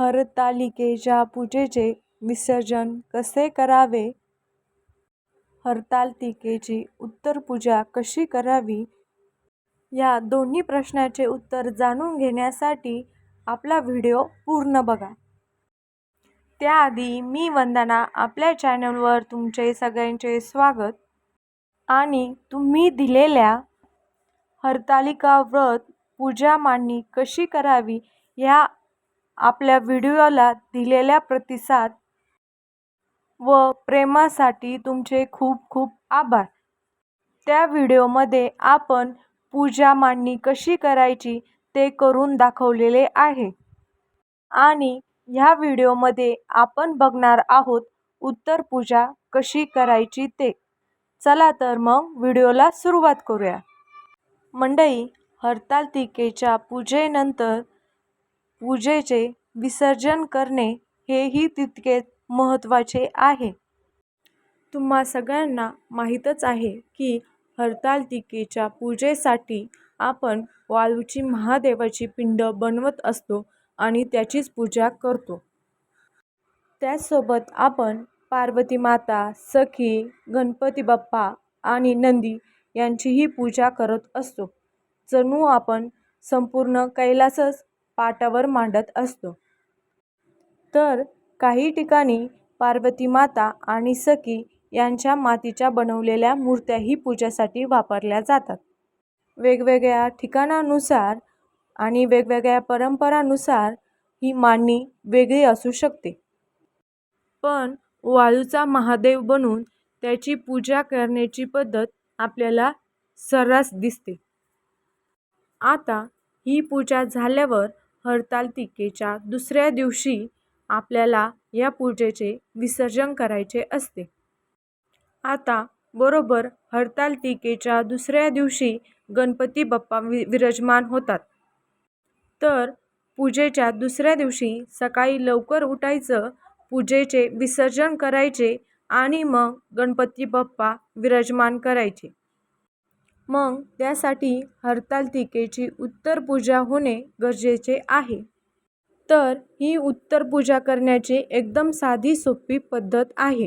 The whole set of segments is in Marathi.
हरतालिकेच्या पूजेचे विसर्जन कसे करावे? हरतालिकेची उत्तरपूजा कशी करावी? या दोन्ही प्रश्नांचे उत्तर जाणून घेण्यासाठी आपला व्हिडिओ पूर्ण बघा. त्याआधी मी वंदना आपल्या चॅनलवर तुमचे सगळ्यांचे स्वागत. आणि तुम्ही दिलेल्या हरतालिका व्रत पूजा मांडणी कशी करावी या आपल्या व्हिडिओला दिलेल्या प्रतिसाद व प्रेमासाठी तुमचे खूप खूप आभार. त्या व्हिडिओमध्ये आपण पूजा मांडणी कशी करायची ते करून दाखवलेले आहे. आणि ह्या व्हिडिओमध्ये आपण बघणार आहोत उत्तर पूजा कशी करायची ते. चला तर मग व्हिडिओला सुरुवात करूया. मंडई हरतालिकेच्या पूजेनंतर पूजेचे विसर्जन करणे हेही तितकेच महत्त्वाचे आहे. तुम्हा सगळ्यांना माहीतच आहे की हरतालिकेच्या पूजेसाठी आपण वाळूची महादेवाची पिंड बनवत असतो आणि त्याचीच पूजा करतो. त्याचसोबत आपण पार्वती माता सखी गणपती बाप्पा आणि नंदी यांचीही पूजा करत असतो. जणू आपण संपूर्ण कैलासच पाटावर मांडत असतो. तर काही ठिकाणी पार्वती माता आणि सखी यांच्या मातीच्या बनवलेल्या मूर्त्याही पूजेसाठी वापरल्या जातात. वेगवेगळ्या ठिकाणानुसार आणि वेगवेगळ्या परंपरानुसार ही मांडणी वेगळी असू शकते. पण वाळूचा महादेव बनून त्याची पूजा करण्याची पद्धत आपल्याला सर्रास दिसते. आता ही पूजा झाल्यावर हरतालिकेच्या दुसऱ्या दिवशी आपल्याला या पूजेचे विसर्जन करायचे असते. आता बरोबर हरतालिकेच्या दुसऱ्या दिवशी गणपती बाप्पा वि विराजमान होतात. तर पूजेच्या दुसऱ्या दिवशी सकाळी लवकर उठायचं पूजेचे विसर्जन करायचे आणि मग गणपती बाप्पा विराजमान करायचे. मग त्यासाठी हरतालिकेची उत्तरपूजा होणे गरजेचे आहे. तर ही उत्तरपूजा करण्याची एकदम साधी सोपी पद्धत आहे.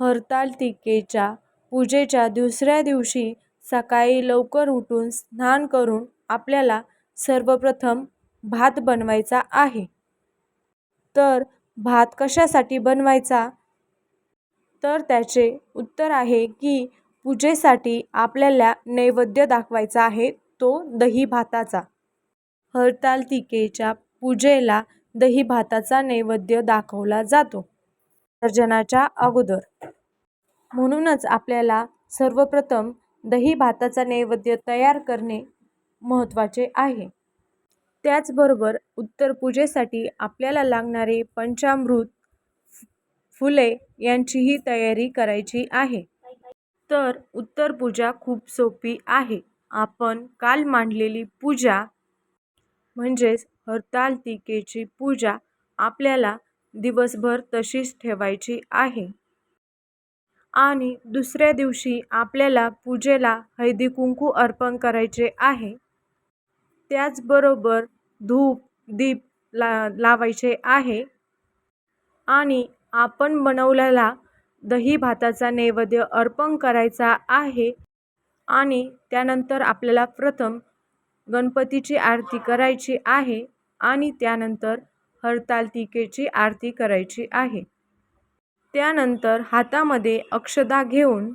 हरतालिकेच्या पूजेच्या दुसऱ्या दिवशी सकाळी लवकर उठून स्नान करून आपल्याला सर्वप्रथम भात बनवायचा आहे. तर भात कशासाठी बनवायचा? तर त्याचे उत्तर आहे की पूजेसाठी आपल्याला नैवेद्य दाखवायचा आहे तो दही भाताचा हरतालतिकेच्या पूजेला दही भाताचा नैवेद्य दाखवला जातो. सर्जनाच्या अगोदर. म्हणूनच आपल्याला सर्वप्रथम दही भाताचा नैवेद्य तयार करणे महत्त्वाचे आहे. त्याचबरोबर उत्तर पूजेसाठी आपल्याला लागणारे पंचामृत फुले यांचीही तयारी करायची आहे. तर उत्तर पूजा खूप सोपी आहे. आपण काल मांडलेली पूजा म्हणजेच हरतालिकेची पूजा आपल्याला दिवसभर तशीच ठेवायची आहे. आणि दुसऱ्या दिवशी आपल्याला पूजेला हळदी कुंकू अर्पण करायचे आहे. त्याचबरोबर धूप दीप ला लावायचे आहे. आणि आपण बनवलेला दही भाताचा नैवेद्य अर्पण करायचा आहे आणि त्यानंतर आपल्याला प्रथम गणपतीची आरती करायची आहे आणि त्यानंतर हरतालतिकेची आरती करायची आहे. त्यानंतर हातामध्ये अक्षदा घेऊन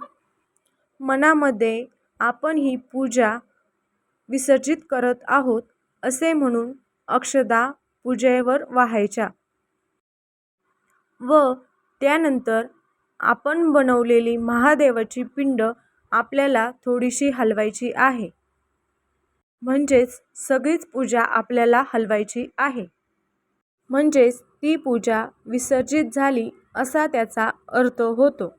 मनामध्ये आपण ही पूजा विसर्जित करत आहोत असे म्हणून अक्षदा पूजेवर वाहायच्या. व त्यानंतर आपण बनवलेली महादेवाची पिंड आपल्याला थोडीशी हलवायची आहे. म्हणजेच सगळीच पूजा आपल्याला हलवायची आहे. म्हणजेच ती पूजा विसर्जित झाली असा त्याचा अर्थ होतो.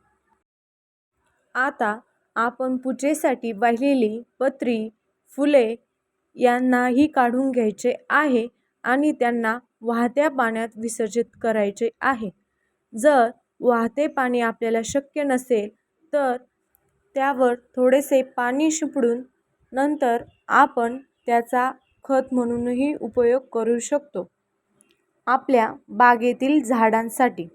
आता आपण पूजेसाठी वाहिलेली पत्री फुले यांनाही काढून घ्यायचे आहे आणि त्यांना वाहत्या पाण्यात विसर्जित करायचे आहे. जर वाहते पाणी आपल्याला शक्य नसेल तर त्यावर थोडेसे पाणी शिंपडून नंतर आपण त्याचा खत म्हणूनही उपयोग करू शकतो. आपल्या बागेतील झाडांसाठी.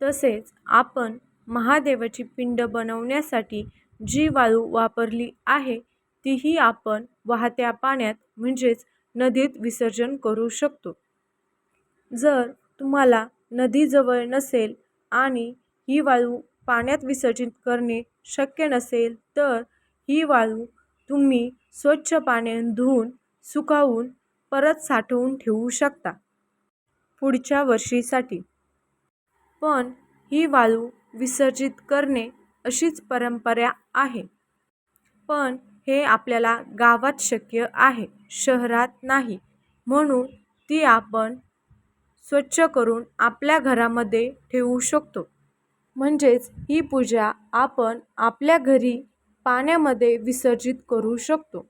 तसेच आपण महादेवाची पिंड बनवण्यासाठी जी वाळू वापरली आहे तीही आपण वाहत्या पाण्यात म्हणजेच नदीत विसर्जन करू शकतो. जर तुम्हाला नदीजवळ नसेल आणि ही वाळू पाण्यात विसर्जित करणे शक्य नसेल तर ही वाळू तुम्ही स्वच्छ पाण्याने धुवून सुकवून परत साठवून ठेवू शकता. पुढच्या वर्षीसाठी. पण ही वाळू विसर्जित करणे अशीच परंपरा आहे. पण हे आपल्याला गावात शक्य आहे शहरात नाही. म्हणून ती आपण स्वच्छ करून आपल्या घरामध्ये ठेवू शकतो. म्हणजेच ही पूजा आपण आपल्या घरी पाण्यामध्ये विसर्जित करू शकतो.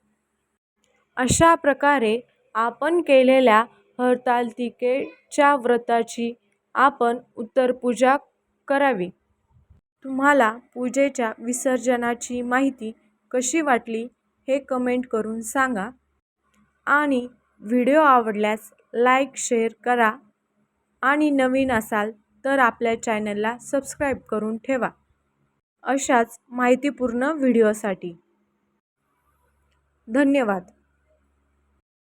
अशा प्रकारे आपण केलेल्या हरतालिकेच्या व्रताची आपण उत्तर पूजा करावी. तुम्हाला पूजेच्या विसर्जनाची माहिती कशी वाटली हे कमेंट करून सांगा. आणि व्हिडिओ आवडल्यास लाईक शेअर करा. आणि नवीन असाल तर आपल्या चॅनलला सबस्क्राईब करून ठेवा. अशाच माहितीपूर्ण व्हिडिओसाठी. धन्यवाद.